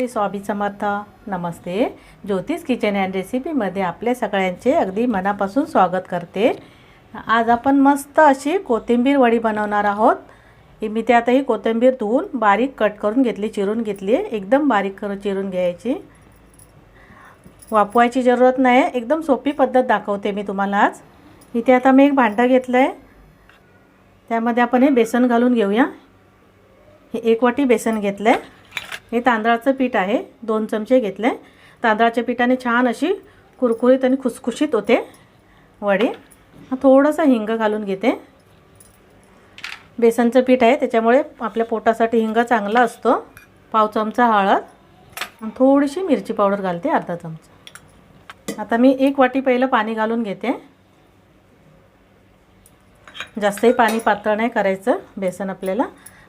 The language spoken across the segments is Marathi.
श्री स्वामी समर्थ. नमस्ते. ज्योतिष किचन अँड रेसिपीमध्ये आपल्या सगळ्यांचे अगदी मनापासून स्वागत करते. आज आपण मस्त अशी कोथिंबीर वडी बनवणार आहोत. मी त्यातही कोथिंबीर धुवून बारीक कट करून घेतली चिरून घेतली एकदम बारीक करून चिरून घ्यायची. वापवायची जरूरत नाही. एकदम सोपी पद्धत दाखवते मी तुम्हाला आज. इथे आता मी एक भांडं घेतलं आहे त्यामध्ये आपण हे बेसन घालून घेऊया. हे एक वाटी बेसन घेतलं आहे हे तांदळाचं पीठ आहे. दोन चमचे घेतले. तांदळाच्या पिठाने छान अशी कुरकुरीत आणि खुसखुशीत होते वडी. थोडंसं हिंग घालून घेते. बेसनचं पीठ आहे त्याच्यामुळे आपल्या पोटासाठी हिंग चांगला असतो. पाव चमचा हळद. आणि थोडीशी मिरची पावडर घालते अर्धा चमचा. आता मी एक वाटी पहिलं पाणी घालून घेते. जास्तही पाणी पातळ नाही करायचं बेसन आपल्याला.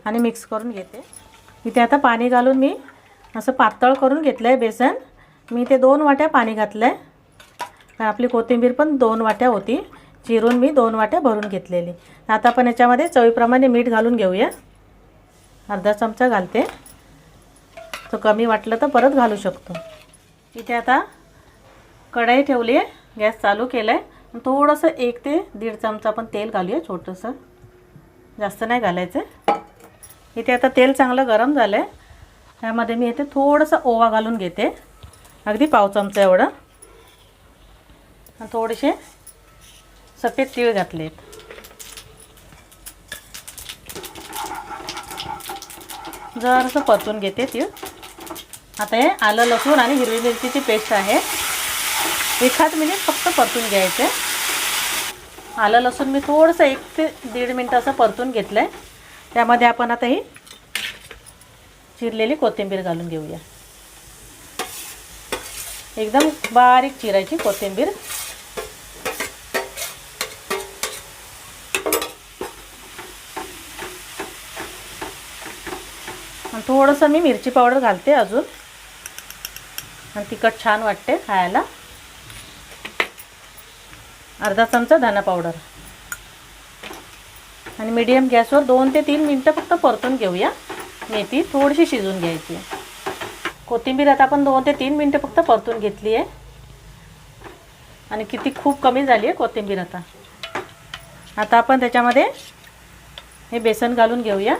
आणि मिक्स करून घेते. इथे आता पाणी घालून मी असं पातळ करून घेतलं आहे बेसन. मी ते दोन वाट्या पाणी घातलं आहे कारण आपली कोथिंबीर पण दोन वाट्या होती. चिरून मी दोन वाट्या भरून घेतलेली. आता आपण याच्यामध्ये चवीप्रमाणे मीठ घालून घेऊया. अर्धा चमचा घालते. तो कमी वाटलं तर परत घालू शकतो. इथे आता कढई ठेवली आहे. गॅस चालू केला आहे थोडंसं एक ते दीड चमचा आपण तेल घालूया छोटंसं. जास्त नाही घालायचं. इथे आता तेल चांगलं गरम झालं आहे त्यामध्ये मी इथे थोडंसं ओवा घालून घेते. अगदी पाव चमचा एवढं. आणि थोडेसे सफेद तीळ घातले जरासं परतून घेते तीळ. आता हे आलं लसूण आणि हिरवी मिरचीची पेस्ट आहे. एखाद मिनिट फक्त परतून घ्यायचे. आलं लसूण मी थोडंसं एक ते दीड मिनटं असं परतून घेतलं आहे त्यामध्ये आपण आता ही चिरलेली कोथिंबीर घालून घेऊया. एकदम बारीक चिरायची कोथिंबीर. आणि थोडंसं मी मिरची पावडर घालते अजून. आणि तिखट छान वाटते खायला. अर्धा चमचा धना पावडर. आणि मीडियम गॅसवर दोन ते तीन मिनटं फक्त परतून घेऊया. मेथी थोडीशी शिजून घ्यायची. कोथिंबीर आता आपण दोन ते तीन मिनटं फक्त परतून घेतली आहे. आणि किती खूप कमी झाली आहे कोथिंबीर आता. आता आपण त्याच्यामध्ये हे बेसन घालून घेऊया.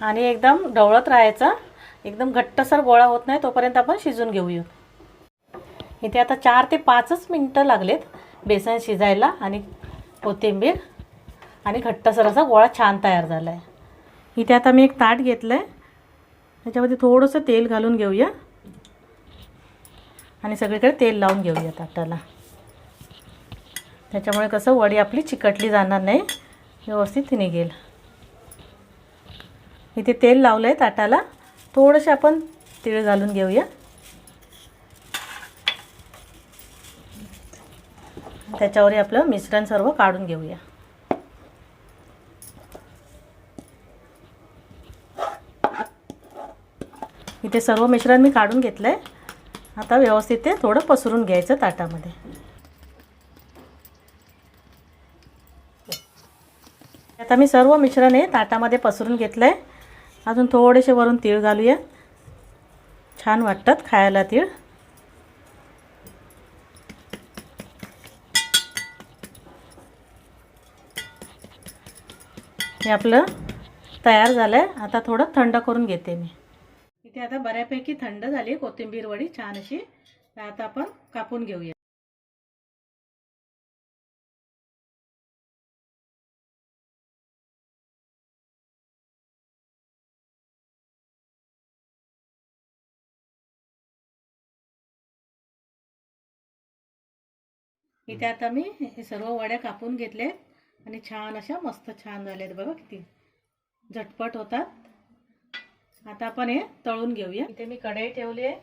आणि एकदम ढवळत राहायचं. एकदम घट्टसर गोळा होत नाही तोपर्यंत आपण शिजून घेऊया. इथे आता चार ते पाचच मिनटं लागलेत बेसन शिजायला आणि कोथिंबीर आणि घट्टसर असा गोळा छान तयार झाला आहे इथे आता मी एक ताट घेतलं आहे त्याच्यामध्ये थोडंसं तेल घालून घेऊया. आणि सगळीकडे तेल लावून घेऊया ताटाला. त्याच्यामुळे कसं वडी आपली चिकटली जाणार नाही व्यवस्थित निघेल. इथे तेल लावलं आहे ताटाला. थोडंसं आपण तिळ घालून घेऊया. त्याच्यावर आपलं मिश्रण सर्व काढून घेऊया. इथे सर्व मिश्रण मी काढून घेतलं आहे आता व्यवस्थित ते थोडं पसरून घ्यायचं ताटामध्ये. आता मी सर्व मिश्रण हे ताटामध्ये पसरून घेतलं आहे अजून थोडेसे वरून तीळ घालूया. छान वाटतात खायला तीळ. हे आपलं तयार झालं आहे आता थोडं थंड करून घेते मी. इथे आता बऱ्यापैकी थंड झाली कोथिंबीर वडी छान अशी. आता आपण कापून घेऊया. इथे आता मी हे सर्व वड्या कापून घेतले आणि छान अशा मस्त छान झाल्यात बघा किती झटपट होतात. आता आपण हे तळून घेऊया. इथे मी कढई ठेवली आहे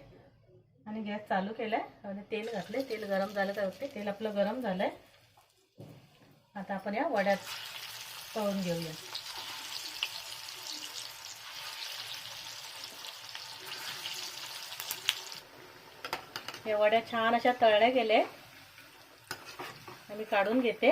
आणि गॅस चालू केला आहे आणि तेल घातले तेल गरम झालं तर होते तेल आपलं गरम झालं आहे आता आपण या वड्यात तळून घेऊया. या वड्या छान अशा तळल्या गेल्या मी काढून घेते.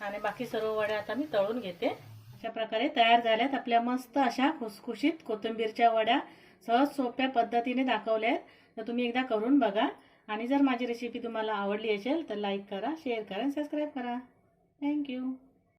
आणि बाकी सर्व वड्या आता मी तळून घेते. अशा प्रकारे तयार झाल्यात आपल्या मस्त अशा खुसखुशीत कोथिंबीरच्या वड्या. सहज सोप्या पद्धतीने दाखवल्या आहेत. तर तुम्ही एकदा करून बघा. आणि जर माझी रेसिपी तुम्हाला आवडली असेल तर लाईक करा शेअर करा आणि सबस्क्राईब करा थँक्यू